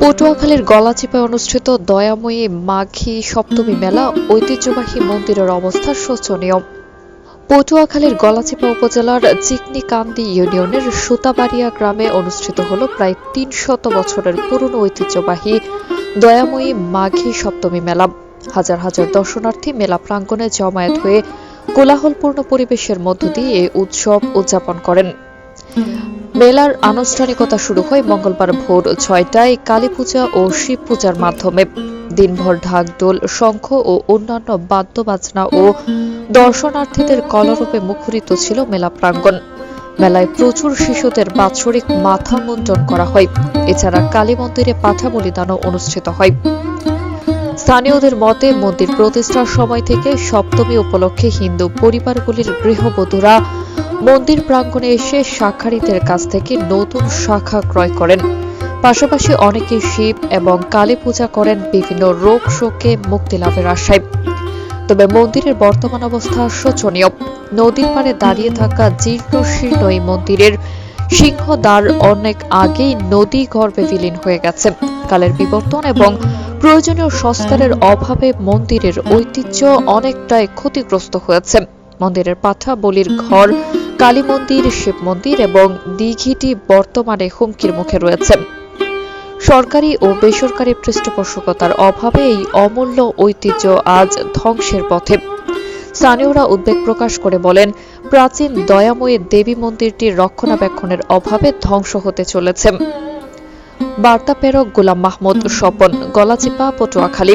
পটুয়াখালীর গলাচিপায় অনুষ্ঠিত দয়াময়ী মাঘী সপ্তমী মেলা ঐতিহ্যবাহী মন্দিরের অবস্থা শোচনীয়। পটুয়াখালীর গলাচিপা উপজেলার চিকনিকান্দি ইউনিয়নের সুতাবাড়িয়া গ্রামে অনুষ্ঠিত হল প্রায় তিন শত বছরের পুরনো ঐতিহ্যবাহী দয়াময়ী মাঘী সপ্তমী মেলা। হাজার হাজার দর্শনার্থী মেলা প্রাঙ্গণে জমায়েত হয়ে কোলাহলপূর্ণ পরিবেশের মধ্য দিয়ে এই উৎসব উদযাপন করেন। মেলার আনুষ্ঠানিকতা শুরু হয় মঙ্গলবার ভোর ছয়টায় কালী পূজা ও শিব পূজার মাধ্যমে। দিনভর ঢাকডোল শঙ্খ ও অন্যান্য বাদ্যবাজনা ও দর্শনার্থীদের কলরূপে মুখরিত ছিল মেলা প্রাঙ্গণ। মেলায় প্রচুর শিশুদের বাৎসরিক মাথা মুন্ডন করা হয়। এছাড়া কালী মন্দিরে পাঠা বলিদানও অনুষ্ঠিত হয়। স্থানীয়দের মতে, মন্দির প্রতিষ্ঠার সময় থেকে সপ্তমী উপলক্ষে হিন্দু পরিবারগুলির গৃহবধূরা মন্দির প্রাঙ্গণে এসে শাখারিদের কাছ থেকে নতুন শাখা ক্রয় করেন। পাশাপাশি অনেকে শিব এবং কালী পূজা করেন বিভিন্ন রোগ শোকে মুক্তি লাভের আশায়। তবে মন্দিরের বর্তমান অবস্থা শোচনীয়। নদীর পাড়ে দাঁড়িয়ে থাকা জীর্ণ শীর্ণ এই মন্দিরের সিংহদ্বার অনেক আগেই নদী গর্ভে বিলীন হয়ে গেছে। কালের বিবর্তন এবং প্রয়োজনীয় সংস্কারের অভাবে মন্দিরের ঐতিহ্য অনেকটাই ক্ষতিগ্রস্ত হয়েছে। মন্দিরের পাঠা, বলির ঘর কালী মন্দির শিব মন্দির এবং দিঘিটি বর্তমানে হুমকির মুখে রয়েছে। সরকারি ও বেসরকারি পৃষ্ঠপোষকতার অভাবে এই অমূল্য ঐতিহ্য আজ ধ্বংসের পথে। স্থানীয়রা উদ্বেগ প্রকাশ করে বলেন, প্রাচীন দয়াময়ী দেবী মন্দিরটির রক্ষণাবেক্ষণের অভাবে ধ্বংস হতে চলেছে। বার্তা প্রেরক গোলাম মাহমুদ, স্বপন, গলাচিপা, পটুয়াখালী।